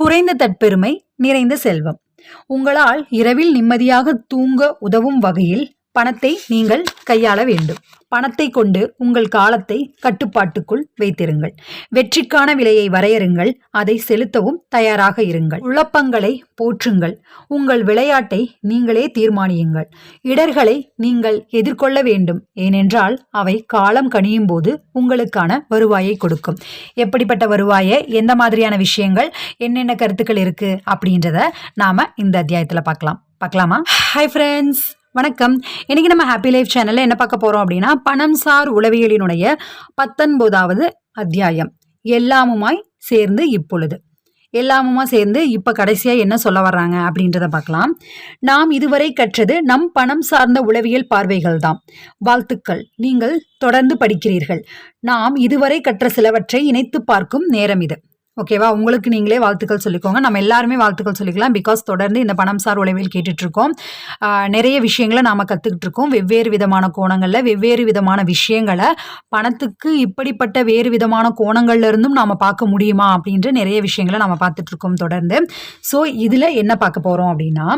குறைந்த தற்பெருமை நிறைந்த செல்வம். உங்களால் இரவில் நிம்மதியாக தூங்க உதவும் வகையில் பணத்தை நீங்கள் கையாள வேண்டும். பணத்தை கொண்டு உங்கள் காலத்தை கட்டுப்பாட்டுக்குள் வைத்திருங்கள். வெற்றிக்கான விலையை வரையறுங்கள். அதை செலுத்தவும் தயாராக இருங்கள். குழப்பங்களை போற்றுங்கள். உங்கள் விளையாட்டை நீங்களே தீர்மானியுங்கள். இடர்களை நீங்கள் எதிர்கொள்ள வேண்டும். ஏனென்றால் அவை காலம் கணியும் போது உங்களுக்கான வருவாயை கொடுக்கும். எப்படிப்பட்ட வருவாயை? எந்த மாதிரியான விஷயங்கள்? என்னென்ன கருத்துக்கள் இருக்கு? அப்படின்றத நாம இந்த அத்தியாயத்தில் பார்க்கலாம். பார்க்கலாமா? ஹாய் ஃப்ரெண்ட்ஸ் வணக்கம். இன்னைக்கு நம்ம ஹாப்பி லைஃப் சேனல்ல என்ன பார்க்க போறோம் அப்படின்னா பணம் சார் உளவியலினுடைய பத்தொன்பதாவது அத்தியாயம். எல்லாமுமாய் சேர்ந்து இப்பொழுது. எல்லாமுமா சேர்ந்து இப்போ கடைசியாக என்ன சொல்ல வர்றாங்க அப்படின்றத பார்க்கலாம். நாம் இதுவரை கற்றது நம் பணம் சார்ந்த உளவியல் பார்வைகள் தான். வாழ்த்துக்கள். நீங்கள் தொடர்ந்து படிக்கிறீர்கள். நாம் இதுவரை கற்ற சிலவற்றை இணைத்து பார்க்கும் நேரம் இது. ஓகேவா? உங்களுக்கு நீங்களே வாழ்த்துக்கள் சொல்லிக்கோங்க. நம்ம எல்லாருமே வாழ்த்துக்கள் சொல்லிக்கலாம். பிகாஸ் தொடர்ந்து இந்த பணம் சார் உளவில் கேட்டுட்டு இருக்கோம் நிறைய விஷயங்களை நாம கத்துக்கிட்டு இருக்கோம் வெவ்வேறு விதமான கோணங்கள்ல வெவ்வேறு விதமான விஷயங்களை. பணத்துக்கு இப்படிப்பட்ட வேறு விதமான கோணங்கள்ல இருந்தும் நாம பார்க்க முடியுமா? அப்படின்ற நிறைய விஷயங்களை நாம பார்த்துட்டு இருக்கோம் தொடர்ந்து. ஸோ இதுல என்ன பார்க்க போறோம் அப்படின்னா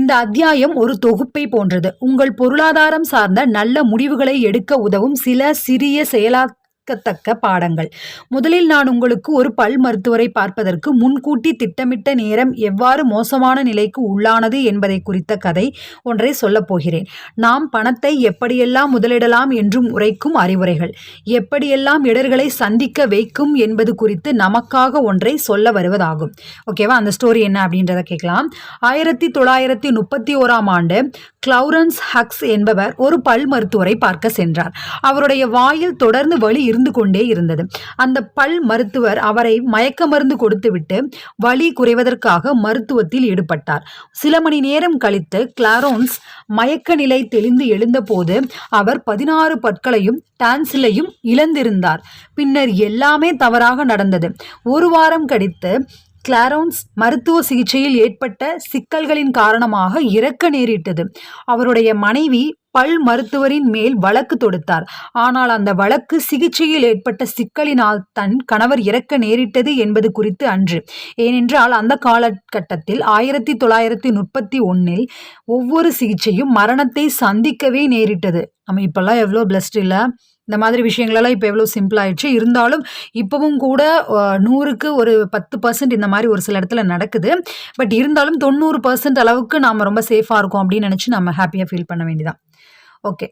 இந்த அத்தியாயம் ஒரு தொகுப்பை போன்றது. உங்கள் பொருளாதாரம் சார்ந்த நல்ல முடிவுகளை எடுக்க உதவும் சில சிறிய செயலா கற்கத்தக்க பாடங்கள். முதலில் நான் உங்களுக்கு ஒரு பல் மருத்துவரை பார்ப்பதற்கு முன்கூட்டி திட்டமிட்ட நேரம் எவ்வாறு மோசமான நிலைக்கு உள்ளானது என்பதை குறித்த கதை ஒன்றை சொல்லப் போகிறேன். நாம் பணத்தை எப்படியெல்லாம் முதலிடலாம் என்றும் உரைக்கும் அறிவுரைகள். எப்படியெல்லாம் இடர்களை சந்திக்க வைக்கும் என்பது குறித்து நமக்காக ஒன்றை சொல்ல வருவதாகும். ஓகேவா அந்த ஸ்டோரி என்ன அப்படின்றத கேட்கலாம். ஆயிரத்தி தொள்ளாயிரத்தி முப்பத்தி ஓராம் ஆண்டு கிளவுரன்ஸ் ஹக்ஸ் என்பவர் ஒரு பல் மருத்துவரை பார்க்க சென்றார். அவருடைய வாயில் தொடர்ந்து வலி இருந்து கொண்டே இருந்தது. அந்த பல் மருத்துவர் அவரை மயக்க மருந்து கொடுத்துவிட்டு வலி குறைவதற்காக மருத்துவத்தில் ஈடுபட்டார். சில மணி நேரம் கழித்து கிளாரோன்ஸ் மயக்க நிலை தெளிந்து எழுந்தபோது அவர் பதினாறு பற்களையும் டான்சிலையும் இழந்திருந்தார். பின்னர் எல்லாமே தவறாக நடந்தது. ஒரு வாரம் கழித்து கிளாரோன்ஸ் மருத்துவ சிகிச்சையில் ஏற்பட்ட சிக்கல்களின் காரணமாக இறக்க நேரிட்டது. அவருடைய மனைவி பல் மருத்துவரின் மேல் வழக்கு தொடுத்தார். ஆனால் அந்த வழக்கு சிகிச்சையில் ஏற்பட்ட சிக்கலினால் தன் கணவர் இறக்க நேரிட்டது என்பது குறித்து அன்று. ஏனென்றால் அந்த காலகட்டத்தில் ஆயிரத்தி தொள்ளாயிரத்தி முப்பத்தி ஒன்னில் ஒவ்வொரு சிகிச்சையும் மரணத்தை சந்திக்கவே நேரிட்டது. நம்ம இப்பெல்லாம் எவ்வளோ பிளஸ்ட் இல்லை? இந்த மாதிரி விஷயங்களெல்லாம் இப்போ எவ்வளோ சிம்பிள் ஆயிடுச்சு. இருந்தாலும் இப்போவும் கூட நூறுக்கு ஒரு பத்து பர்சன்ட் இந்த மாதிரி ஒரு சில இடத்துல நடக்குது. பட் இருந்தாலும் தொண்ணூறு பர்சன்ட் அளவுக்கு நாம் ரொம்ப சேஃபாக இருக்கோம் அப்படின்னு நினச்சி நம்ம ஹாப்பியாக ஃபீல் பண்ண வேண்டியதான் ஓகே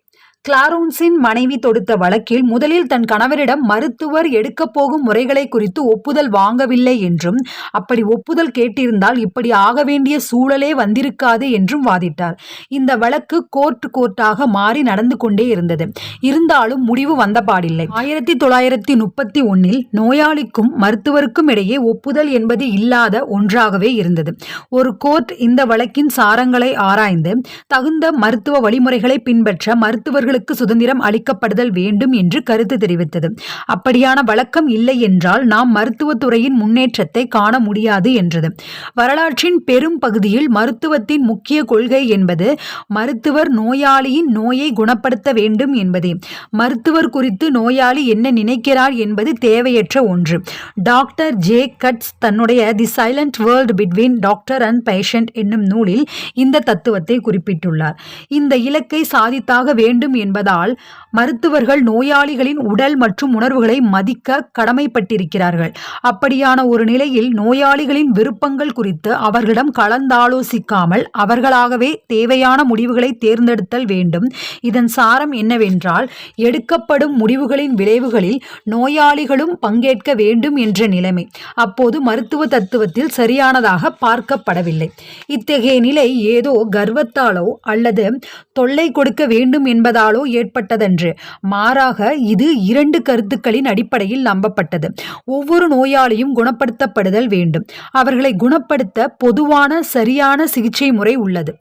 கிளாரோன்ஸின் மனைவி தொடுத்த வழக்கில் முதலில் தன் கணவரிடம் மருத்துவர் எடுக்கப் போகும் முறைகளை குறித்து ஒப்புதல் வாங்கவில்லை என்றும் அப்படி ஒப்புதல் கேட்டிருந்தால் இப்படி ஆக வேண்டிய சூழலே வந்திருக்காது என்றும் வாதிட்டார். இந்த வழக்கு கோர்ட் கோர்ட்டாக மாறி நடந்து கொண்டே இருந்தது. இருந்தாலும் முடிவு வந்தபாடில்லை. ஆயிரத்தி தொள்ளாயிரத்தி முப்பத்தி ஒன்னில் நோயாளிக்கும் மருத்துவருக்கும் இடையே ஒப்புதல் என்பது இல்லாத ஒன்றாகவே இருந்தது. ஒரு கோர்ட் இந்த வழக்கின் சாரங்களை ஆராய்ந்து தகுந்த மருத்துவ வழிமுறைகளை பின்பற்ற மருத்துவர்கள் பெண்களுக்கு சுதந்திரம் அளிக்கப்படுதல் வேண்டும் என்று கருத்து தெரிவித்தது. அப்படியான வழக்கம் இல்லை என்றால் நாம் மருத்துவத்துறையின் முன்னேற்றத்தை காண முடியாது என்றது. வரலாற்றின் பெரும் பகுதியில் மருத்துவத்தின் முக்கிய கொள்கை என்பது மருத்துவர் நோயாளியின் நோயை குணப்படுத்த வேண்டும் என்பதே. மருத்துவர் குறித்து நோயாளி என்ன நினைக்கிறார் என்பது தேவையற்ற ஒன்று. டாக்டர் ஜே கட்ஸ் தன்னுடைய the silent world between doctor and patient என்னும் நூலில் இந்த தத்துவத்தை குறிப்பிட்டுள்ளார். இந்த இலக்கை சாதித்தாக வேண்டும் என்பதால் மருத்துவர்கள் நோயாளிகளின் உடல் மற்றும் உணர்வுகளை மதிக்க கடமைப்பட்டிருக்கிறார்கள். அப்படியான ஒரு நிலையில் நோயாளிகளின் விருப்பங்கள் குறித்து அவர்களிடம் கலந்தாலோசிக்காமல் அவர்களாகவே தேவையான முடிவுகளை தேர்ந்தெடுத்தல் வேண்டும். இதன் சாரம் என்னவென்றால் எடுக்கப்படும் முடிவுகளின் விளைவுகளில் நோயாளிகளும் பங்கேற்க வேண்டும் என்ற நிலைமை. அப்போது மருத்துவ தத்துவத்தில் சரியானதாக பார்க்கப்படவில்லை. இத்தகைய நிலை ஏதோ கர்வத்தாலோ அல்லது தொல்லை கொடுக்க வேண்டும் என்பதால் ஏற்பட்டதன்று. மாறாக இது இரண்டு கருத்துக்களின் அடிப்படையில் நம்பப்பட்டது. ஒவ்வொரு நோயாளியும் குணப்படுத்தப்படுதல் வேண்டும். அவர்களை குணப்படுத்த பொதுவான சரியான சிகிச்சை முறை உள்ளது.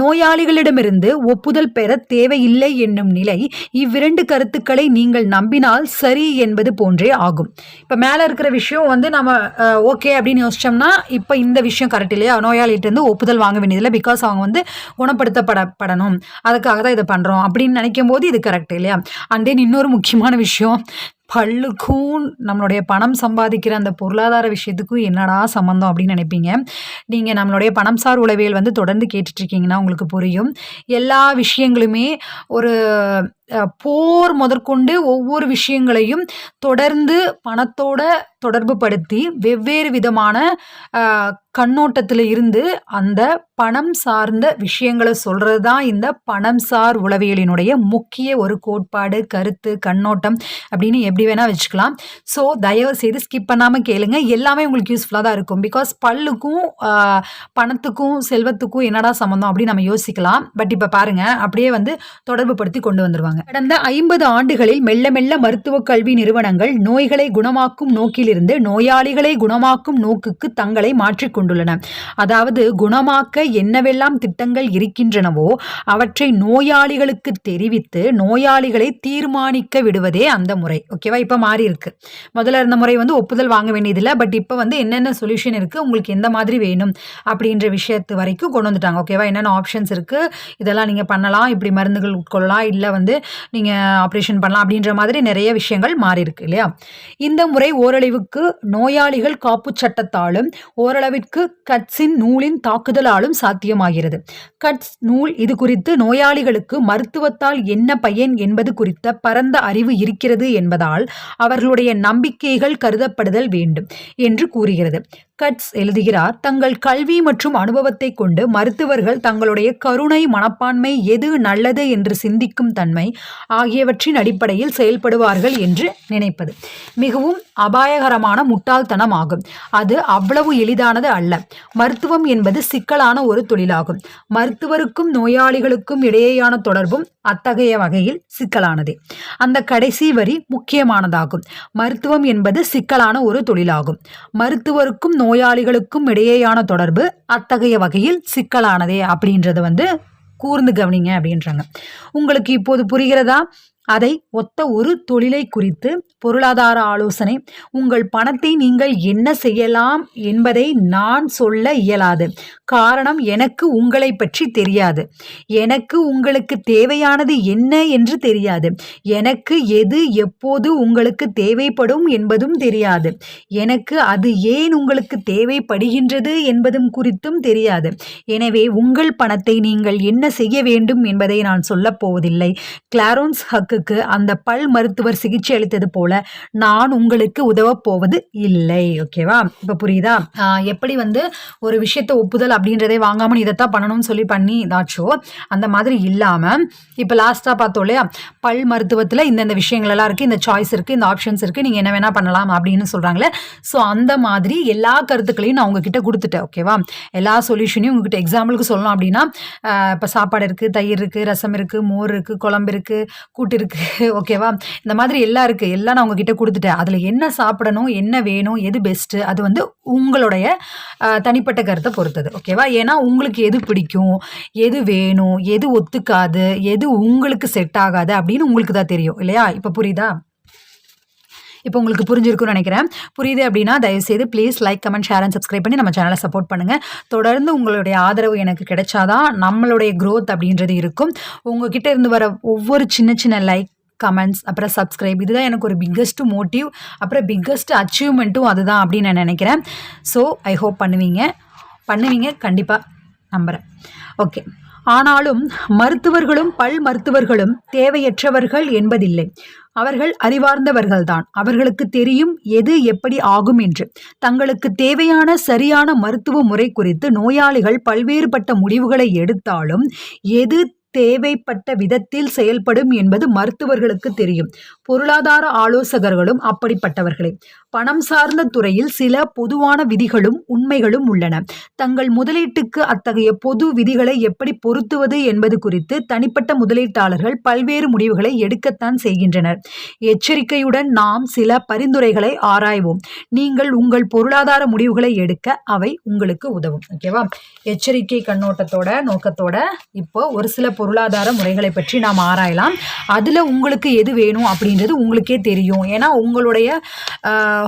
நோயாளிகளிடமிருந்து ஒப்புதல் பெற தேவையில்லை என்னும் நிலை இவ்விரண்டு கருத்துக்களை நீங்கள் நம்பினால் சரி என்பது போன்றே ஆகும். இப்போ மேலே இருக்கிற விஷயம் வந்து நம்ம ஓகே அப்படின்னு யோசிச்சோம்னா இப்போ இந்த விஷயம் கரெக்ட் இல்லையா? நோயாளிகிட்ட இருந்து ஒப்புதல் வாங்க வேண்டியதில்லை பிகாஸ் அவங்க வந்து குணப்படுத்தப்படப்படணும். அதுக்காக தான் இதை பண்ணுறோம் அப்படின்னு நினைக்கும் போது இது கரெக்ட் இல்லையா? அண்ட் தென் இன்னொரு முக்கியமான விஷயம் பல்லுக்கும் நம்மளுடைய பணம் சம்பாதிக்கிற அந்த பொருளாதார விஷயத்துக்கும் என்னடா சம்மந்தம் அப்படின்னு நினைப்பீங்க? நீங்கள் நம்மளுடைய பணம் சார் உளவியல் வந்து தொடர்ந்து கேட்டுட்ருக்கீங்கன்னா உங்களுக்கு புரியும். எல்லா விஷயங்களுமே ஒரு போர் முதற்கொண்டு ஒவ்வொரு விஷயங்களையும் தொடர்ந்து பணத்தோட தொடர்பு படுத்தி வெவ்வேறு விதமான கண்ணோட்டத்தில் இருந்து அந்த பணம் சார்ந்த விஷயங்களை சொல்கிறது தான் இந்த பணம் சார் உளவியலினுடைய முக்கிய ஒரு கோட்பாடு கருத்து கண்ணோட்டம் அப்படின்னு எப்படி வேணால் வச்சுக்கலாம். ஸோ தயவு செய்து ஸ்கிப் பண்ணாமல் கேளுங்க. எல்லாமே உங்களுக்கு யூஸ்ஃபுல்லாக தான் இருக்கும். பிகாஸ் பல்லுக்கும் பணத்துக்கும் செல்வத்துக்கும் என்னடா சம்மந்தம் அப்படின்னு நம்ம யோசிக்கலாம். பட் இப்போ பாருங்கள் அப்படியே வந்து தொடர்பு படுத்தி கொண்டு வந்துருவாங்க கடந்த ஐம்பது ஆண்டுகளில் மெல்ல மெல்ல மருத்துவ கல்வி நிறுவனங்கள் நோய்களை குணமாக்கும் நோக்கிலிருந்து நோயாளிகளை குணமாக்கும் நோக்குக்கு தங்களை மாற்றிக்கொண்டுள்ளன அதாவது குணமாக்க என்னவெல்லாம் திட்டங்கள் இருக்கின்றனவோ அவற்றை நோயாளிகளுக்கு தெரிவித்து நோயாளிகளை தீர்மானிக்க விடுவதே அந்த முறை. ஓகேவா இப்போ மாறி இருக்கு. முதல்ல இருந்த முறை வந்து ஒப்புதல் வாங்க வேண்டியதில்லை. பட் இப்போ வந்து என்னென்ன சொல்யூஷன் இருக்குது உங்களுக்கு எந்த மாதிரி வேணும்? அப்படின்ற விஷயத்து வரைக்கும் கொண்டு வந்துட்டாங்க. ஓகேவா என்னென்ன ஆப்ஷன்ஸ் இருக்குது இதெல்லாம் நீங்கள் பண்ணலாம். இப்படி மருந்துகள் உட்கொள்ளலாம். இல்லை வந்து நீங்கள் ஆப்ரேஷன் பண்ணலாம் அப்படின்ற மாதிரி நிறைய விஷயங்கள் மாறி இருக்கு இல்லையா? இந்த முறை ஓரளவுக்கு நோயாளிகள் காப்பு சட்டத்தாலும் ஓரளவிற்கு கட்ஸின் நூலின் தாக்குதலாலும் சாத்தியமாகிறது. கட்ஸ் நூல் இது குறித்து நோயாளிகளுக்கு மருத்துவத்தால் என்ன பயன் என்பது குறித்த பரந்த அறிவு இருக்கிறது என்பதால் அவர்களுடைய நம்பிக்கைகள் கருதப்படுதல் வேண்டும் என்று கூறுகிறது. கட்ஸ் எழுதுகிறார் தங்கள் கல்வி மற்றும் அனுபவத்தை கொண்டு மருத்துவர்கள் தங்களுடைய கருணை மனப்பான்மை எது நல்லது என்று சிந்திக்கும் தன்மை ஆகியவற்றின் அடிப்படையில் செயல்படுவார்கள் என்று நினைப்பது மிகவும் அபாயகரமான முட்டாள்தனம் ஆகும் அது அவ்வளவு எளிதானது அல்ல. மருத்துவம் என்பது சிக்கலான ஒரு தொழிலாகும். மருத்துவருக்கும் நோயாளிகளுக்கும் இடையேயான தொடர்பும் அத்தகைய வகையில் சிக்கலானதே. அந்த கடைசி வரி முக்கியமானதாகும். மருத்துவம் என்பது சிக்கலான ஒரு தொழிலாகும். மருத்துவருக்கும் நோயாளிகளுக்கும் இடையேயான தொடர்பு அத்தகைய வகையில் சிக்கலானதே அப்படின்றது வந்து கூர்ந்து கவனிங்க அப்படின்றாங்க. உங்களுக்கு இப்போது புரிகிறதா? அதை ஒத்த ஒரு தொழிலை குறித்து பொருளாதார ஆலோசனை உங்கள் பணத்தை நீங்கள் என்ன செய்யலாம் என்பதை நான் சொல்ல இயலாது. காரணம் எனக்கு உங்களை பற்றி தெரியாது. எனக்கு உங்களுக்கு தேவையானது என்ன என்று தெரியாது. எனக்கு எது எப்போது உங்களுக்கு தேவைப்படும் என்பதும் தெரியாது. எனக்கு அது ஏன் உங்களுக்கு தேவைப்படுகின்றது என்பதும் குறித்தும் தெரியாது. எனவே உங்கள் பணத்தை நீங்கள் என்ன செய்ய வேண்டும் என்பதை நான் சொல்லப் போவதில்லை. கிளாரோன்ஸ் ஹக்குக்கு அந்த பல் மருத்துவர் சிகிச்சை அளித்தது போல நான் உங்களுக்கு உதவப் போவது இல்லை. ஓகேவா இப்போ புரியுதா? எப்படி வந்து ஒரு விஷயத்தை ஒப்புதல் அப்படின்றதே வாங்காமல் இதைத்தான் பண்ணணும்னு சொல்லி பண்ணி இதாச்சோ அந்த மாதிரி இல்லாமல் இப்போ லாஸ்ட்டாக பார்த்தோம் இல்லையா? பல் மருத்துவத்தில் இந்தந்த விஷயங்கள் எல்லாம் இருக்குது இந்த சாய்ஸ் இருக்குது இந்த ஆப்ஷன்ஸ் இருக்குது நீங்கள் என்ன வேணால் பண்ணலாம் அப்படின்னு சொல்கிறாங்களே ஸோ அந்த மாதிரி எல்லா கருத்துக்களையும் நான் உங்ககிட்ட கொடுத்துட்டேன். ஓகேவா எல்லா சொல்யூஷனையும் உங்ககிட்ட எக்ஸாம்பிளுக்கு சொல்லணும் அப்படின்னா இப்போ சாப்பாடு இருக்குது தயிர் இருக்குது ரசம் இருக்குது மோர் இருக்குது குழம்பு இருக்குது கூட்டு இருக்குது ஓகேவா இந்த மாதிரி எல்லாம் இருக்குது எல்லாம் நான் உங்ககிட்ட கொடுத்துட்டேன். அதில் என்ன சாப்பிடணும் என்ன வேணும் எது பெஸ்ட்டு அது வந்து உங்களுடைய தனிப்பட்ட கருத்தை பொறுத்தது. ஓகேவா ஏன்னா உங்களுக்கு எது பிடிக்கும் எது வேணும் எது ஒத்துக்காது எது உங்களுக்கு செட் ஆகாது அப்படின்னு உங்களுக்கு தான் தெரியும். இல்லையா? இப்போ புரியுதா? இப்போ உங்களுக்கு புரிஞ்சிருக்கும்னு நினைக்கிறேன். புரியுது அப்படின்னா தயவுசெய்து please like comment share and subscribe பண்ணி நம்ம சேனலை சப்போர்ட் பண்ணுங்கள் தொடர்ந்து உங்களுடைய ஆதரவு எனக்கு கிடைச்சாதான் நம்மளுடைய க்ரோத் அப்படின்றது இருக்கும். உங்ககிட்ட இருந்து வர ஒவ்வொரு சின்ன சின்ன லைக் கமெண்ட்ஸ் அப்புறம் சப்ஸ்கிரைப் இதுதான் எனக்கு ஒரு பிக்கஸ்ட் மோட்டிவ் அப்புறம் பிக்கஸ்ட் அச்சீவ்மெண்ட்டும் அதுதான் அப்படின்னு நான் நினைக்கிறேன். ஸோ ஐ ஹோப் பண்ணுவீங்க. பண்ணுவீங்க கண்டிப்பாக நம்புகிறேன் ஓகே ஆனாலும் மருத்துவர்களும் பல் மருத்துவர்களும் தேவையற்றவர்கள் என்பதில்லை. அவர்கள் அறிவார்ந்தவர்கள்தான். அவர்களுக்கு தெரியும் எது எப்படி ஆகும் என்று. தங்களுக்கு தேவையான சரியான மருத்துவ முறை குறித்து நோயாளிகள் பல்வேறுபட்ட முடிவுகளை எடுத்தாலும் எது தேவைப்பட்ட விதத்தில் செயல்படும் என்பது மருத்துவர்களுக்கு தெரியும். பொருளாதார ஆலோசகர்களும் அப்படிப்பட்டவர்களே. பணம் சார்ந்த துறையில் சில பொதுவான விதிகளும் உண்மைகளும் உள்ளன. தங்கள் முதலீட்டுக்கு அத்தகைய பொது விதிகளை எப்படி பொருத்துவது என்பது குறித்து தனிப்பட்ட முதலீட்டாளர்கள் பல்வேறு முடிவுகளை எடுக்கத்தான் செய்கின்றனர். எச்சரிக்கையுடன் நாம் சில பரிந்துரைகளை ஆராய்வோம். நீங்கள் உங்கள் பொருளாதார முடிவுகளை எடுக்க அவை உங்களுக்கு உதவும். ஓகேவா? எச்சரிக்கை கண்ணோட்டத்தோட நோக்கத்தோட இப்போ ஒரு சில பொருளாதார முறைகளை பற்றி நாம் ஆராயலாம். அதில் உங்களுக்கு எது வேணும் அப்படின்றது உங்களுக்கே தெரியும். ஏன்னா உங்களுடைய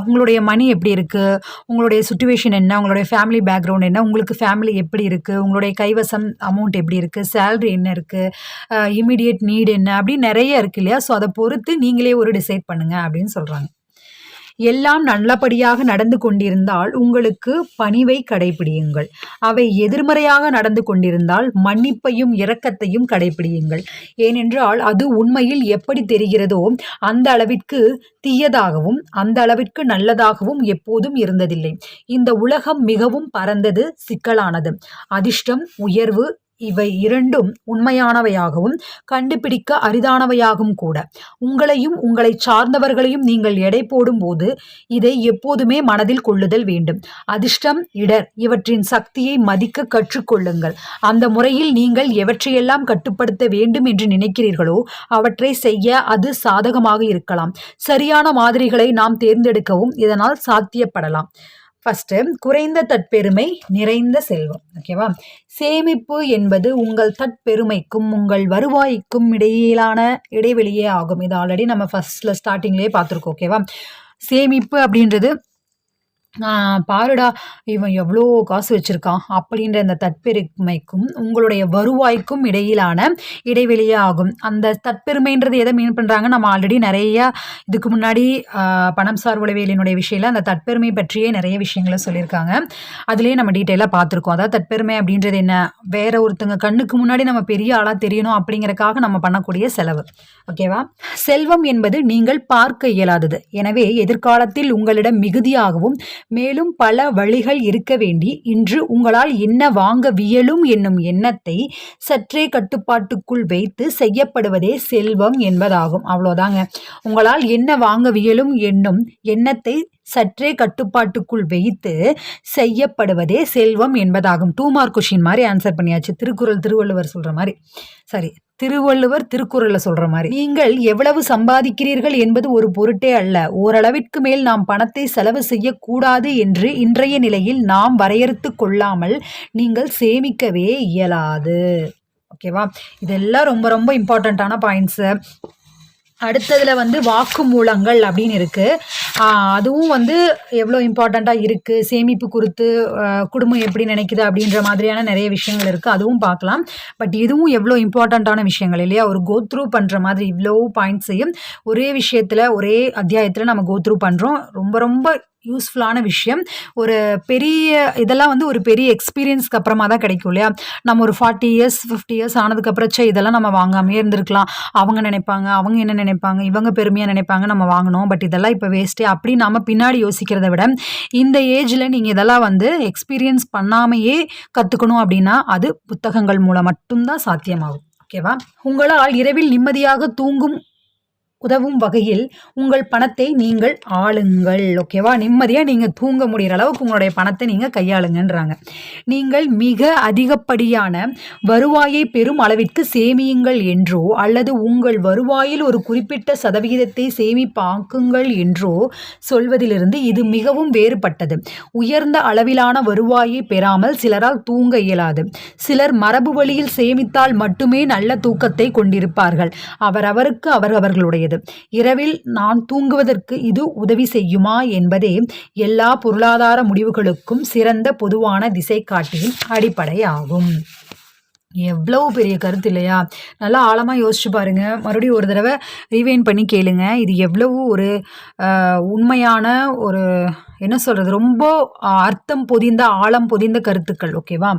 உங்களுடைய மணி எப்படி இருக்குது உங்களுடைய சுச்சுவேஷன் என்ன? உங்களுடைய ஃபேமிலி பேக்ரவுண்ட் என்ன? உங்களுக்கு ஃபேமிலி எப்படி இருக்குது உங்களுடைய கைவசம் அமௌண்ட் எப்படி இருக்குது சேல்ரி என்ன இருக்குது இமிடியேட் நீட் என்ன? அப்படின்னு நிறைய இருக்கு இல்லையா? ஸோ அதை பொறுத்து நீங்களே ஒரு டிசைட் பண்ணுங்க அப்படின்னு சொல்கிறாங்க எல்லாம் நல்லபடியாக நடந்து கொண்டிருந்தால் உங்களுக்கு பணிவை கடைபிடியுங்கள். அவை எதிர்மறையாக நடந்து கொண்டிருந்தால் மன்னிப்பையும் இரக்கத்தையும் கடைபிடியுங்கள். ஏனென்றால் அது உண்மையில் எப்படி தெரிகிறதோ அந்த அளவிற்கு தீயதாகவும் அந்த அளவிற்கு நல்லதாகவும் எப்போதும் இருந்ததில்லை. இந்த உலகம் மிகவும் பரந்தது சிக்கலானது. அதிர்ஷ்டம் உயர்வு இவை இரண்டும் உண்மையானவையாகவும் கண்டுபிடிக்க அரிதானவையாகும் கூட. உங்களையும் உங்களை சார்ந்தவர்களையும் நீங்கள் எடை போடும்போது இதை எப்போதுமே மனதில் கொள்ளுதல் வேண்டும். அதிர்ஷ்டம் இடர் இவற்றின் சக்தியை மதிக்க கற்றுக்கொள்ளுங்கள். அந்த முறையில் நீங்கள் எவற்றையெல்லாம் கட்டுப்படுத்த வேண்டும் என்று நினைக்கிறீர்களோ அவற்றை செய்ய அது சாதகமாக இருக்கலாம். சரியான மாதிரிகளை நாம் தேர்ந்தெடுக்கவும் இதனால் சாத்தியப்படலாம். ஃபஸ்ட்டு குறைந்த தற்பெருமை நிறைந்த செல்வம் ஓகேவா சேமிப்பு என்பது உங்கள் தற்பெருமைக்கும் உங்கள் வருவாய்க்கும் இடையிலான இடைவெளியே ஆகும். இது ஆல்ரெடி நம்ம ஃபஸ்ட்டில் ஸ்டார்டிங்லேயே பார்த்துருக்கோம் ஓகேவா சேமிப்பு அப்படின்றது பாருடா இவன் எவ்வளோ காசு வச்சிருக்கான் அப்படின்ற அந்த தற்பெருமைக்கும் உங்களுடைய வருவாய்க்கும் இடையிலான இடைவெளியே ஆகும். அந்த தற்பெருமைன்றது எதை மீன் பண்ணுறாங்க நம்ம ஆல்ரெடி நிறைய இதுக்கு முன்னாடி பணம் சார் உளவியலினுடைய விஷயத்தில் அந்த தற்பெருமை பற்றியே நிறைய விஷயங்களை சொல்லியிருக்காங்க. அதுலேயே நம்ம டீட்டெயிலாக பார்த்துருக்கோம். அதாவது தற்பெருமை அப்படின்றது என்ன? வேற ஒருத்தங்க கண்ணுக்கு முன்னாடி நம்ம பெரிய ஆளாக தெரியணும் அப்படிங்கிறக்காக நம்ம பண்ணக்கூடிய செலவு. ஓகேவா செல்வம் என்பது நீங்கள் பார்க்க இயலாதது. எனவே எதிர்காலத்தில் உங்களிடம் மிகுதியாகவும் மேலும் பல வழிகள் இருக்க வேண்டி இன்று உங்களால் என்ன வாங்க வியலும் என்னும் எண்ணத்தை சற்றே கட்டுப்பாட்டுக்குள் வைத்து செய்யப்படுவதே செல்வம் என்பதாகும். அவ்வளோதாங்க. உங்களால் என்ன வாங்க வியலும் என்னும் எண்ணத்தை சற்றே கட்டுப்பாட்டுக்குள் வைத்து செய்யப்படுவதே செல்வம் என்பதாகும். டூ மார்க் கொஷின் மாதிரி ஆன்சர் பண்ணியாச்சு. திருக்குறள் திருவள்ளுவர் சொல்கிற மாதிரி. சரி திருவள்ளுவர் திருக்குறளில் சொல்ற மாதிரி. நீங்கள் எவ்வளவு சம்பாதிக்கிறீர்கள் என்பது ஒரு பொருட்டே அல்ல. ஓரளவிற்கு மேல் நாம் பணத்தை செலவு செய்யக்கூடாது என்று இன்றைய நிலையில் நாம் வரையறுத்து கொள்ளாமல் நீங்கள் சேமிக்கவே இயலாது. ஓகேவா? இதெல்லாம் ரொம்ப ரொம்ப இம்பார்ட்டண்ட்டான பாயிண்ட்ஸு அடுத்ததில் வந்து வாக்குமூலங்கள் அப்படின்னு இருக்குது அதுவும் வந்து எவ்வளோ இம்பார்ட்டண்ட்டாக இருக்குது சேமிப்பு குறித்து குடும்பம் எப்படி நினைக்குது அப்படின்ற மாதிரியான நிறைய விஷயங்கள் இருக்குது அதுவும் பார்க்கலாம். பட் இதுவும் எவ்வளோ இம்பார்ட்டண்ட்டான விஷயங்கள் இல்லையா? ஒரு கோத்ரூ பண்ணுற மாதிரி இவ்வளோ பாயிண்ட்ஸையும் ஒரே விஷயத்தில் ஒரே அத்தியாயத்தில் நம்ம கோத்ரூ பண்ணுறோம் ரொம்ப ரொம்ப யூஸ்ஃபுல்லான விஷயம். ஒரு பெரிய இதெல்லாம் வந்து ஒரு பெரிய எக்ஸ்பீரியன்ஸ்க்கு அப்புறமா தான் கிடைக்கும் இல்லையா? நம்ம ஒரு ஃபார்ட்டி இயர்ஸ் ஃபிஃப்டி இயர்ஸ் ஆனதுக்கப்புறம் சே இதெல்லாம் நம்ம வாங்காமே இருந்திருக்கலாம். அவங்க நினைப்பாங்க அவங்க என்ன நினைப்பாங்க இவங்க பெருமையாக நினைப்பாங்க நம்ம வாங்கினோம் பட் இதெல்லாம் இப்போ வேஸ்ட்டு அப்படி நம்ம பின்னாடி யோசிக்கிறத விட இந்த ஏஜில் நீங்கள் இதெல்லாம் வந்து எக்ஸ்பீரியன்ஸ் பண்ணாமையே கற்றுக்கணும் அப்படின்னா அது புத்தகங்கள் மூலம் மட்டும்தான் சாத்தியமாகும். ஓகேவா உங்களால் இரவில் நிம்மதியாக தூங்கும் உதவும் வகையில் உங்கள் பணத்தை நீங்கள் ஆளுங்கள். ஓகேவா நிம்மதியாக நீங்கள் தூங்க முடிகிற அளவுக்கு உங்களுடைய பணத்தை நீங்கள் கையாளுங்கன்றாங்க. நீங்கள் மிக அதிகப்படியான வருவாயை பெறும் அளவிற்கு சேமியுங்கள் என்றோ அல்லது உங்கள் வருவாயில் ஒரு குறிப்பிட்ட சதவிகிதத்தை சேமிப்பாக்குங்கள் என்றோ சொல்வதிலிருந்து இது மிகவும் வேறுபட்டது. உயர்ந்த அளவிலான வருவாயை பெறாமல் சிலரால் தூங்க இயலாது. சிலர் மரபு வழியில் சேமித்தால் மட்டுமே நல்ல தூக்கத்தை கொண்டிருப்பார்கள். அவரவருக்கு அவரவர்களுடையது இரவில் நான் தூங்குவதற்கு இது உதவி செய்யுமா என்பதே எல்லா பொருளாதார முடிவுகளுக்கும் சிறந்த பொதுவான திசை காட்டியின் அடிப்படையாகும். எவ்வளவு பெரிய கருத்து இல்லையா? நல்லா ஆழமாக யோசிச்சு பாருங்க. மறுபடியும் ஒரு தடவை ரீவைன் பண்ணி கேளுங்க. இது எவ்வளவு ஒரு உண்மையான ஒரு என்ன சொல்கிறது ரொம்ப அர்த்தம் பொதிந்த ஆழம் பொதிந்த கருத்துக்கள் ஓகேவா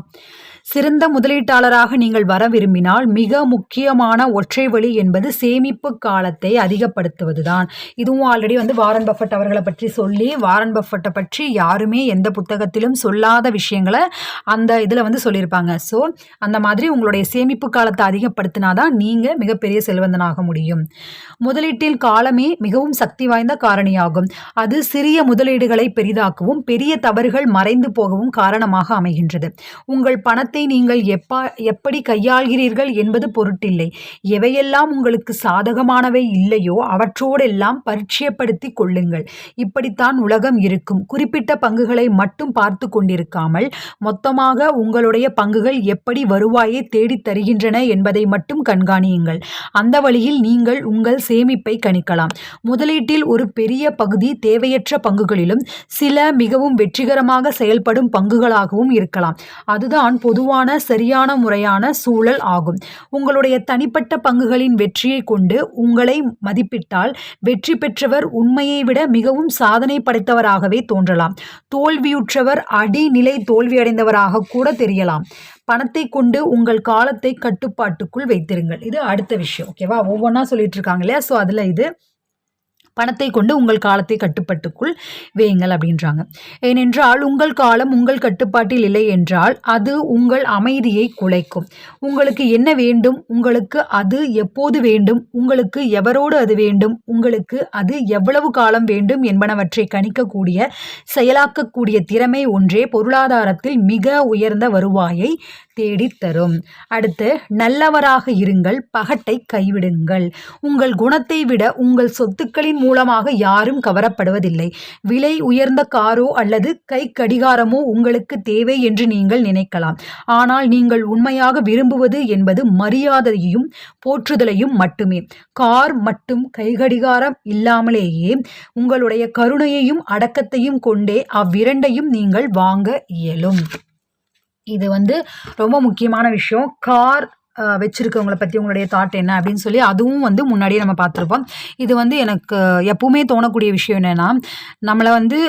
சிறந்த முதலீட்டாளராக நீங்கள் வர விரும்பினால் மிக முக்கியமான ஒற்றை வழி என்பது சேமிப்பு காலத்தை அதிகப்படுத்துவதுதான். இதுவும் ஆல்ரெடி வந்து வாரன் பஃபட் அவர்களை பற்றி சொல்லி வாரன் பஃபட்டை பற்றி யாருமே எந்த புத்தகத்திலும் சொல்லாத விஷயங்களை அந்த இதில் வந்து சொல்லியிருப்பாங்க. ஸோ அந்த மாதிரி உங்களுடைய சேமிப்பு காலத்தை அதிகப்படுத்தினாதான் நீங்கள் மிகப்பெரிய செல்வந்தனாக முடியும். முதலீட்டில் காலமே மிகவும் சக்தி வாய்ந்த காரணியாகும். அது சிறிய முதலீடுகளை பெரிதாக்கவும் பெரிய தவறுகள் மறைந்து போகவும் காரணமாக அமைகின்றது. உங்கள் பணத்தை நீங்கள் எப்பா எப்படி கையாள்கிறீர்கள் என்பது பொருட்டில்லை. எவையெல்லாம் உங்களுக்கு சாதகமானவை இல்லையோ அவற்றோடெல்லாம் பரிட்சயப்படுத்தி கொள்ளுங்கள். இப்படித்தான் உலகம் இருக்கும். குறிப்பிட்ட பங்குகளை மட்டும் பார்த்து கொண்டிருக்காமல் மொத்தமாக உங்களுடைய பங்குகள் எப்படி வருவாயை தேடித் தருகின்றன என்பதை மட்டும் கண்காணியுங்கள். அந்த வழியில் நீங்கள் உங்கள் சேமிப்பை கணிக்கலாம். முதலீட்டில் ஒரு பெரிய பகுதி தேவையற்ற பங்குகளிலும் சில மிகவும் வெற்றிகரமாக செயல்படும் பங்குகளாகவும் இருக்கலாம். அதுதான் பொதுவான சரியான முறையான சூழல் ஆகும். உங்களுடைய தனிப்பட்ட பங்குகளின் வெற்றியை கொண்டு உங்களை மதிப்பிட்டால் வெற்றி பெற்றவர் உண்மையை விட மிகவும் சாதனை படைத்தவராகவே தோன்றலாம். தோல்வியுற்றவர் அடிநிலை தோல்வியடைந்தவராக கூட தெரியலாம். பணத்தை கொண்டு உங்கள் காலத்தை கட்டுப்பாட்டுக்குள் வைத்திருங்கள். இது அடுத்த விஷயம். ஓகேவா? ஒவ்வொன்றா சொல்லிட்டு இருக்காங்க இல்லையா? ஸோ அதில் இது பணத்தை கொண்டு உங்கள் காலத்தை கட்டுப்பட்டுக்குள் வையுங்கள் அப்படின்றாங்க. ஏனென்றால் உங்கள் காலம் உங்கள் கட்டுப்பாட்டில் இல்லை என்றால் அது உங்கள் அமைதியை குலைக்கும். உங்களுக்கு என்ன வேண்டும்? உங்களுக்கு அது எப்போது வேண்டும்? உங்களுக்கு எவரோடு அது வேண்டும்? உங்களுக்கு அது எவ்வளவு காலம் வேண்டும் என்பனவற்றை கணிக்கக்கூடிய செயலாக்கக்கூடிய திறமை ஒன்றே பொருளாதாரத்தில் மிக உயர்ந்த வருவாயை தேடித்தரும். அடுத்து நல்லவராக இருங்கள் பகட்டை கைவிடுங்கள். உங்கள் குணத்தை விட உங்கள் சொத்துக்களின் மூலமாக யாரும் கவரப்படுவதில்லை. விலை உயர்ந்த காரோ அல்லது கை கடிகாரமோ உங்களுக்கு தேவை என்று நீங்கள் நினைக்கலாம். ஆனால் நீங்கள் உண்மையாக விரும்புவது என்பது மரியாதையையும் போற்றுதலையும் மட்டுமே. கார் மற்றும் கைகடிகாரம் இல்லாமலேயே உங்களுடைய கருணையையும் அடக்கத்தையும் கொண்டே அவ்விரண்டையும் நீங்கள் வாங்க இயலும். இது வந்து ரொம்ப முக்கியமான விஷயம். கார் வச்சுருக்கவங்கள பற்றி உங்களுடைய தாட் என்ன அப்படின்னு சொல்லி அதுவும் வந்து முன்னாடியே நம்ம பார்த்துருப்போம். இது வந்து எனக்கு எப்பவுமே தோணக்கூடிய விஷயம் என்னென்னா நம்மளை வந்து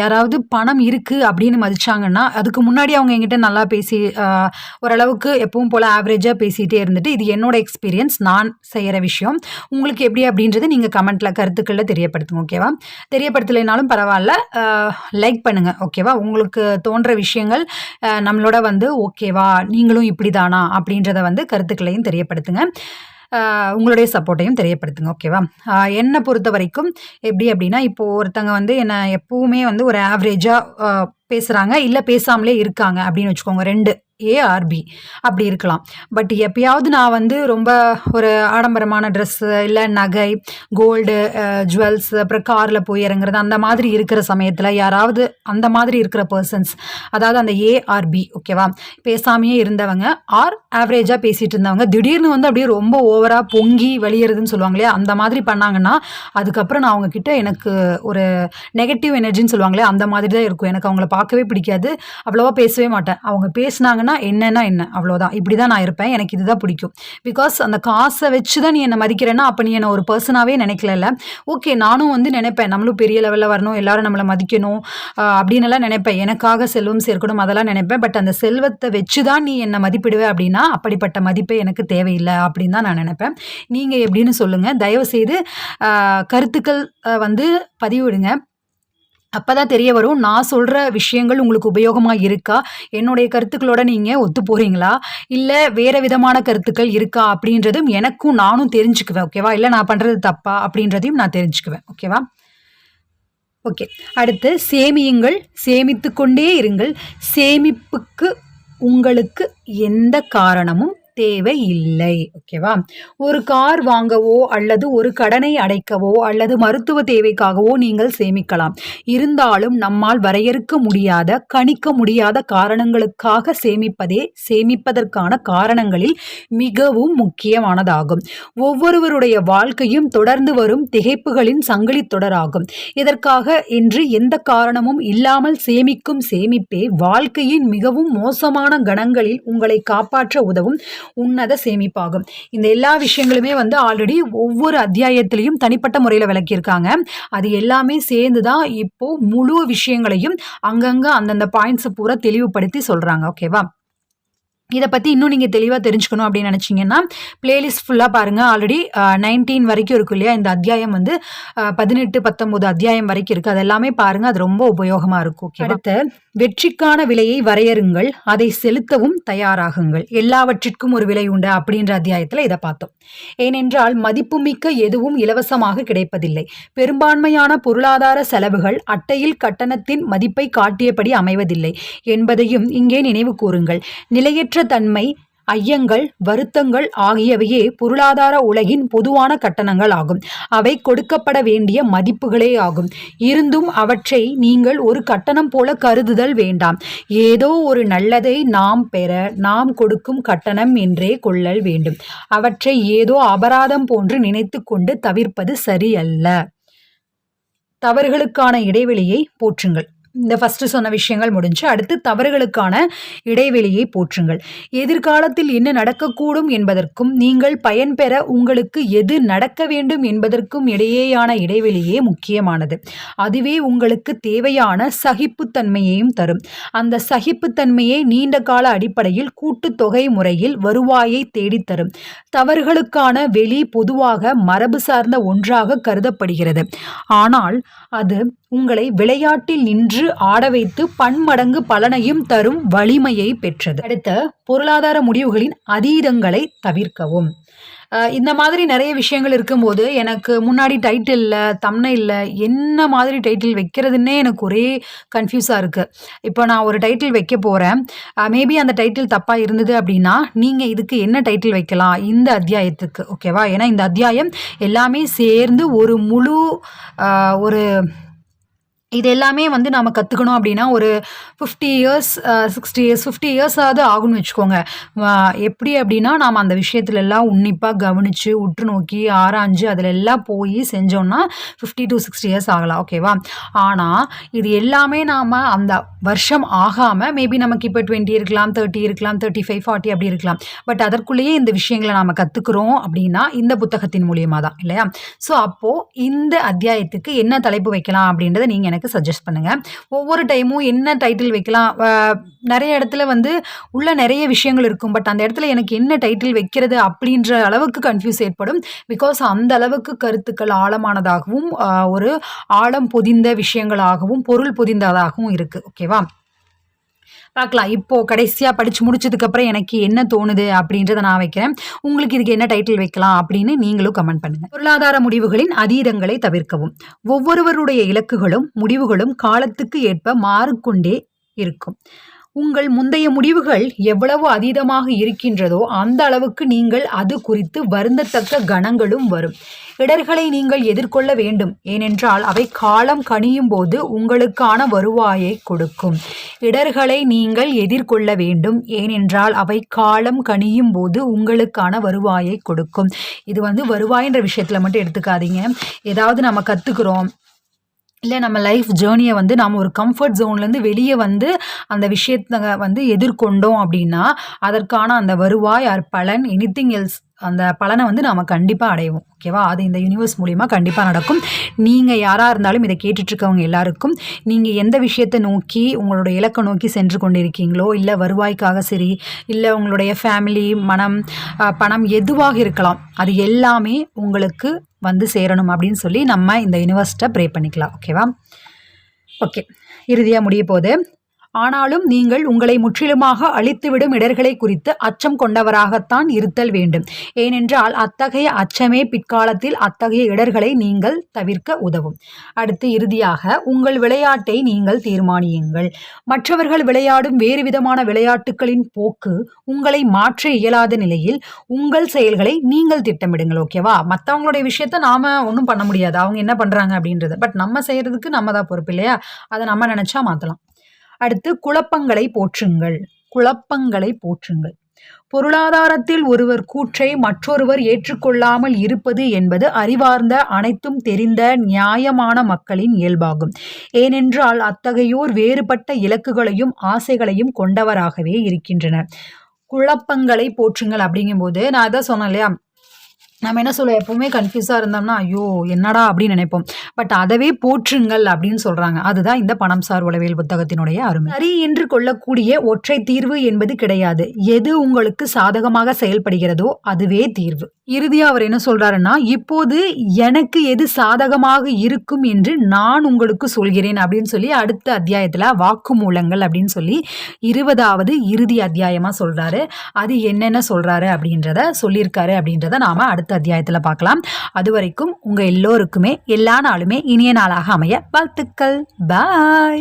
யாராவது பணம் இருக்குது அப்படின்னு மதிச்சாங்கன்னா அதுக்கு முன்னாடி அவங்க என்கிட்ட நல்லா பேசி ஓரளவுக்கு எப்பவும் போல் ஆவரேஜாக பேசிகிட்டே இருந்துட்டு இது என்னோட எக்ஸ்பீரியன்ஸ் நான் செய்கிற விஷயம். உங்களுக்கு எப்படி அப்படின்றது நீங்கள் கமெண்ட்டில் கருத்துக்களில் தெரியப்படுத்துங்க ஓகேவா தெரியப்படுத்தலைனாலும் பரவாயில்ல. லைக் பண்ணுங்கள் ஓகேவா உங்களுக்கு தோன்ற விஷயங்கள் நம்மளோட வந்து ஓகேவா நீங்களும் இப்படி தானா அப்படின்றத வந்து கருத்துக்களையும் தெரியப்படுத்துங்க. உங்களுடைய சப்போர்ட்டையும் தெரியப்படுத்துங்க. ஓகேவா? என்னை பொறுத்த வரைக்கும் எப்படி அப்படின்னா இப்போது ஒருத்தங்க வந்து என்னை எப்பவுமே வந்து ஒரு ஆவரேஜாக பேசுகிறாங்க இல்லை பேசாமலே இருக்காங்க அப்படின்னு வச்சுக்கோங்க. ரெண்டு. ஏஆர்பி அப்படி இருக்கலாம். பட் எப்பயாவது நான் வந்து ரொம்ப ஒரு ஆடம்பரமான ட்ரெஸ்ஸு இல்லை நகை கோல்டு ஜுவல்ஸ் அப்புறம் காரில் போய் இறங்குறது அந்த மாதிரி இருக்கிற சமயத்தில் யாராவது அந்த மாதிரி இருக்கிற பர்சன்ஸ் அதாவது அந்த ஏஆர்பி ஓகேவா பேசாமையே இருந்தவங்க ஆர் ஆவரேஜாக பேசிகிட்டு இருந்தவங்க திடீர்னு வந்து அப்படியே ரொம்ப ஓவராக பொங்கி வெளியேறதுன்னு சொல்லுவாங்க இல்லையா? அந்த மாதிரி பண்ணாங்கன்னா அதுக்கப்புறம் நான் அவங்கக்கிட்ட எனக்கு ஒரு நெகட்டிவ் எனர்ஜின்னு சொல்லுவாங்களே அந்த மாதிரி தான் இருக்கும். எனக்கு அவங்கள பார்க்கவே பிடிக்காது. அவ்வளோவா பேசவே மாட்டேன். அவங்க பேசுனாங்கன்னா என்னன்னா என்ன? அவ்வளோதான் இப்படி தான் நான் இருப்பேன். எனக்கு இதுதான் பிடிக்கும். பிகாஸ் அந்த காசை வச்சு தான் நீ என்னை மதிக்கிறேன்னா அப்போ நீ என்னை ஒரு பர்சனாகவே நினைக்கல ஓகே நானும் வந்து நினைப்பேன். நம்மளும் பெரிய லெவலில் வரணும். எல்லாரும் நம்மளை மதிக்கணும். ஆஹ் அப்படின்னு எல்லாம் நினைப்பேன். எனக்காக செல்வம் சேர்க்கணும் அதெல்லாம் நினைப்பேன். பட் அந்த செல்வத்தை வச்சு தான் நீ என்னை மதிப்பிடுவே அப்படின்னா அப்படிப்பட்ட மதிப்பே எனக்கு தேவையில்லை அப்படின்னு தான் நான் நினைப்பேன். நீங்கள் எப்படின்னு சொல்லுங்கள் தயவுசெய்து கருத்துக்கள் வந்து பதிவிடுங்க. அப்போ தான் தெரிய வரும். நான் சொல்கிற விஷயங்கள் உங்களுக்கு உபயோகமாக இருக்கா? என்னுடைய கருத்துக்களோட நீங்கள் ஒத்து போகிறீங்களா இல்லை வேறு விதமான கருத்துக்கள் இருக்கா? அப்படின்றதும் எனக்கும் நானும் தெரிஞ்சுக்குவேன் ஓகேவா? இல்லை நான் பண்ணுறது தப்பா? அப்படின்றதையும் நான் தெரிஞ்சுக்குவேன் ஓகேவா? ஓகே. அடுத்து சேமியுங்கள் சேமித்து கொண்டே இருங்கள். சேமிப்புக்கு உங்களுக்கு எந்த காரணமும் தேவையில்லை. ஓகேவா ஒரு கார் வாங்கவோ அல்லது ஒரு கடனை அடைக்கவோ அல்லது மருத்துவ தேவைக்காகவோ நீங்கள் சேமிக்கலாம். இருந்தாலும் நம்மால் வரையறுக்க முடியாத கணிக்க முடியாத காரணங்களுக்காக சேமிப்பதே சேமிப்பதற்கான காரணங்களில் மிகவும் முக்கியமானதாகும். ஒவ்வொருவருடைய வாழ்க்கையும் தொடர்ந்து வரும் திகைப்புகளின் சங்கிலி தொடராகும் இதற்காக என்று எந்த காரணமும் இல்லாமல் சேமிக்கும் சேமிப்பே வாழ்க்கையின் மிகவும் மோசமான கணங்களில் உங்களை காப்பாற்ற உதவும் உன்னத சேமிப்பாகும். இந்த எல்லா விஷயங்களுமே வந்து ஆல்ரெடி ஒவ்வொரு அத்தியாயத்திலையும் தனிப்பட்ட முறையில் விளக்கியிருக்காங்க. அது எல்லாமே சேர்ந்து தான் இப்போ முழு விஷயங்களையும் அங்கங்கே அந்தந்த பாயிண்ட்ஸை பூரா தெளிவுபடுத்தி சொல்கிறாங்க ஓகேவா இதை பற்றி இன்னும் நீங்கள் தெளிவாக தெரிஞ்சுக்கணும் அப்படின்னு நினச்சிங்கன்னா பிளேலிஸ்ட் ஃபுல்லாக பாருங்கள் ஆல்ரெடி நைன்டீன் வரைக்கும் இருக்கும் இல்லையா? இந்த அத்தியாயம் வந்து பதினெட்டு பத்தொம்போது அத்தியாயம் வரைக்கும் இருக்குது அது எல்லாமே பாருங்கள் அது ரொம்ப உபயோகமாக இருக்கும். ஓகே அடுத்து வெற்றிக்கான விலையை வரையறுங்கள் அதை செலுத்தவும் தயாராகுங்கள். எல்லாவற்றிற்கும் ஒரு விலை உண்டு அப்படின்ற அத்தியாயத்தில் இதை பார்த்தோம். ஏனென்றால் மதிப்புமிக்க எதுவும் இலவசமாக கிடைப்பதில்லை. பெரும்பான்மையான பொருளாதார செலவுகள் அட்டையில் கட்டணத்தின் மதிப்பை காட்டியபடி அமைவதில்லை என்பதையும் இங்கே நினைவு கூறுங்கள். நிலையற்ற தன்மை ஐயங்கள் வருத்தங்கள் ஆகியவையே பொருளாதார உலகின் பொதுவான கட்டணங்கள் ஆகும். அவை கொடுக்கப்பட வேண்டிய மதிப்புகளே ஆகும். இருந்தும் அவற்றை நீங்கள் ஒரு கட்டணம் போல கருதுதல் வேண்டாம். ஏதோ ஒரு நல்லதை நாம் பெற நாம் கொடுக்கும் கட்டணம் என்றே கொள்ளல் வேண்டும். அவற்றை ஏதோ அபராதம் போன்று நினைத்து கொண்டு தவிர்ப்பது சரியல்ல. தவறுகளுக்கான இடைவெளியை போற்றுங்கள். இந்த ஃபஸ்ட்டு சொன்ன விஷயங்கள் முடிஞ்சு அடுத்து தவறுகளுக்கான இடைவெளியை போற்றுங்கள். எதிர்காலத்தில் என்ன நடக்கக்கூடும் என்பதற்கும் நீங்கள் பயன்பெற உங்களுக்கு எது நடக்க வேண்டும் என்பதற்கும் இடையேயான இடைவெளியே முக்கியமானது. அதுவே உங்களுக்கு தேவையான சகிப்புத்தன்மையையும் தரும். அந்த சகிப்புத்தன்மையை நீண்ட கால அடிப்படையில் கூட்டுத்தொகை முறையில் வருவாயை தேடித்தரும் தவறுகளுக்கான வெளி பொதுவாக மரபு சார்ந்த ஒன்றாக கருதப்படுகிறது. ஆனால் அது உங்களை விளையாட்டில் நின்று ஆட வைத்து பன்மடங்கு பலனையும் தரும் வலிமையை பெற்றது. அடுத்த பொருளாதார முடிவுகளின் அதீதங்களை தவிர்க்கவும். இந்த மாதிரி நிறைய விஷயங்கள் இருக்கும்போது எனக்கு முன்னாடி டைட்டிலில் இல்லை என்ன மாதிரி டைட்டில் வைக்கிறதுன்னே எனக்கு ஒரே கன்ஃபியூஸாக இருக்குது இப்போ நான் ஒரு டைட்டில் வைக்க போகிறேன் மேபி அந்த டைட்டில் தப்பாக இருந்தது அப்படின்னா நீங்கள் இதுக்கு என்ன டைட்டில் வைக்கலாம் இந்த அத்தியாயத்துக்கு ஓகேவா ஏன்னா இந்த அத்தியாயம் எல்லாமே சேர்ந்து ஒரு முழு ஒரு இது எல்லாமே வந்து நம்ம கற்றுக்கணும் அப்படின்னா ஒரு fifty years sixty years fifty இயர்ஸாவது ஆகும்னு வச்சுக்கோங்க. எப்படி அப்படின்னா நாம் அந்த விஷயத்துலலாம் உன்னிப்பாக கவனித்து உற்று நோக்கி ஆராய்ஞ்சு அதில் எல்லாம் போய் செஞ்சோம்னா ஃபிஃப்டி டு சிக்ஸ்டி இயர்ஸ் ஆகலாம். ஓகேவா ஆனால் இது எல்லாமே நாம் அந்த வருஷம் ஆகாமல் மேபி நமக்கு இப்போ டுவெண்ட்டி இருக்கலாம் தேர்ட்டி இருக்கலாம் தேர்ட்டி ஃபைவ் ஃபார்ட்டி அப்படி இருக்கலாம். பட் அதற்குள்ளேயே இந்த விஷயங்களை நாம் கற்றுக்குறோம் அப்படின்னா இந்த புத்தகத்தின் மூலியமாக தான் இல்லையா? ஸோ அப்போது இந்த அத்தியாயத்துக்கு என்ன தலைப்பு வைக்கலாம் அப்படின்றத நீங்கள் எனக்கு எனக்கு சஜஸ்ட் பண்ணுங்கள் ஒவ்வொரு டைமும் என்ன டைட்டில் வைக்கலாம்? நிறைய இடத்துல வந்து உள்ள நிறைய விஷயங்கள் இருக்கும். பட் அந்த இடத்துல எனக்கு என்ன டைட்டில் வைக்கிறது அப்படின்ற அளவுக்கு கன்ஃபியூஸ் ஏற்படும். பிகாஸ் அந்த அளவுக்கு கருத்துக்கள் ஆழமானதாகவும் ஒரு ஆழம் பொதிந்த விஷயங்களாகவும் பொருள் பொதிந்ததாகவும் இருக்குது ஓகேவா பார்க்கலாம். இப்போது கடைசியாக படித்து முடிச்சதுக்கப்புறம் எனக்கு என்ன தோணுது அப்படின்றத நான் வைக்கிறேன். உங்களுக்கு இதுக்கு என்ன டைட்டில் வைக்கலாம் அப்படின்னு நீங்களும் கமெண்ட் பண்ணுங்கள் பொருளாதார முடிவுகளின் அதீதங்களை தவிர்க்கவும். ஒவ்வொருவருடைய இலக்குகளும் முடிவுகளும் காலத்துக்கு ஏற்ப மாறிக்கொண்டே இருக்கும். உங்கள் முந்தைய முடிவுகள் எவ்வளவு அதீதமாக இருக்கின்றதோ அந்த அளவுக்கு நீங்கள் அது குறித்து வருந்தத்தக்க கணங்களும் வரும். இடர்களை நீங்கள் எதிர்கொள்ள வேண்டும். ஏனென்றால் அவை காலம் கணியும் போது உங்களுக்கான வருவாயை கொடுக்கும். இடர்களை நீங்கள் எதிர்கொள்ள வேண்டும். ஏனென்றால் அவை காலம் கணியும் போது உங்களுக்கான வருவாயை கொடுக்கும். இது வந்து வருவாயின்ற விஷயத்தில் மட்டும் எடுத்துக்காதீங்க. ஏதாவது நம்ம கற்றுக்குறோம் இல்லை நம்ம லைஃப் ஜேர்னியை வந்து நாம் ஒரு கம்ஃபர்ட் ஜோன்லேருந்து வெளியே வந்து அந்த விஷயத்தை வந்து எதிர்கொண்டோம் அப்படின்னா அதற்கான அந்த வருவாய் ஆர் பலன் எனி திங் எல்ஸ் அந்த பலனை வந்து நாம் கண்டிப்பாக அடைவோம் ஓகேவா? அது இந்த யூனிவர்ஸ் மூலிமா கண்டிப்பாக நடக்கும். நீங்கள் யாராக இருந்தாலும் இதை கேட்டுட்ருக்கவங்க எல்லாருக்கும் நீங்கள் எந்த விஷயத்தை நோக்கி உங்களோட இலக்கை நோக்கி சென்று கொண்டிருக்கீங்களோ இல்லை வருவாய்க்காக சரி இல்லை உங்களுடைய ஃபேமிலி மனம் பணம் எதுவாக இருக்கலாம் அது எல்லாமே உங்களுக்கு வந்து சேரணும் அப்படின்னு சொல்லி நம்ம இந்த யூனிவர்ஸ்ட்டை ப்ரே பண்ணிக்கலாம் ஓகேவா? ஓகே இறுதியாக முடிய போது ஆனாலும் நீங்கள் உங்களை முற்றிலுமாக அழித்துவிடும் இடர்களை குறித்து அச்சம் கொண்டவராகத்தான் இருத்தல் வேண்டும். ஏனென்றால் அத்தகைய அச்சமே பிற்காலத்தில் அத்தகைய இடர்களை நீங்கள் தவிர்க்க உதவும். அடுத்து இறுதியாக உங்கள் விளையாட்டை நீங்கள் தீர்மானியுங்கள். மற்றவர்கள் விளையாடும் வேறு விதமான விளையாட்டுகளின் போக்கு உங்களை மாற்ற இயலாத நிலையில் உங்கள் செயல்களை நீங்கள் திட்டமிடுங்கள் ஓகேவா? மற்றவங்களுடைய விஷயத்த நாம ஒன்றும் பண்ண முடியாது. அவங்க என்ன பண்றாங்க அப்படின்றது. பட் நம்ம செய்யறதுக்கு நம்ம தான் பொறுப்பு இல்லையா? அதை நம்ம நினைச்சா மாற்றலாம் அடுத்து குழப்பங்களை போற்றுங்கள். குழப்பங்களை போற்றுங்கள். பொருளாதாரத்தில் ஒருவர் கூற்றை மற்றொருவர் ஏற்றுக்கொள்ளாமல் இருப்பது என்பது அறிவார்ந்த அனைத்தும் தெரிந்த நியாயமான மக்களின் இயல்பாகும். ஏனென்றால் அத்தகையோர் வேறுபட்ட இலக்குகளையும் ஆசைகளையும் கொண்டவராகவே இருக்கின்றனர். குழப்பங்களை போற்றுங்கள் அப்படிங்கும்போது நான் அதை சொன்னேன் இல்லையா? நம்ம என்ன சொல்லுவோம்? எப்பவுமே கன்ஃபியூஸாக இருந்தோம்னா ஐயோ என்னடா அப்படின்னு நினைப்போம். பட் அதவே போற்றுங்கள் அப்படின்னு சொல்கிறாங்க அதுதான் இந்த பணம் சார் உளவியல் புத்தகத்தினுடைய அருமை. சரி என்று கொள்ளக்கூடிய ஒற்றை தீர்வு என்பது கிடையாது. எது உங்களுக்கு சாதகமாக செயல்படுகிறதோ அதுவே தீர்வு. இறுதியாக அவர் என்ன சொல்கிறாருன்னா இப்போது எனக்கு எது சாதகமாக இருக்கும் என்று நான் உங்களுக்கு சொல்கிறேன் அப்படின்னு சொல்லி அடுத்த அத்தியாயத்தில் வாக்குமூலங்கள் அப்படின்னு சொல்லி இருபதாவது இறுதி அத்தியாயமாக சொல்கிறாரு அது என்னென்ன சொல்கிறாரு அப்படின்றத சொல்லியிருக்காரு அப்படின்றத நாம் அடுத்த அத்தியாயத்தில் பார்க்கலாம். அது வரைக்கும் உங்கள் எல்லோருக்குமே எல்லா நாளுமே இனிய நாளாக அமைய வாழ்த்துக்கள். பாய்!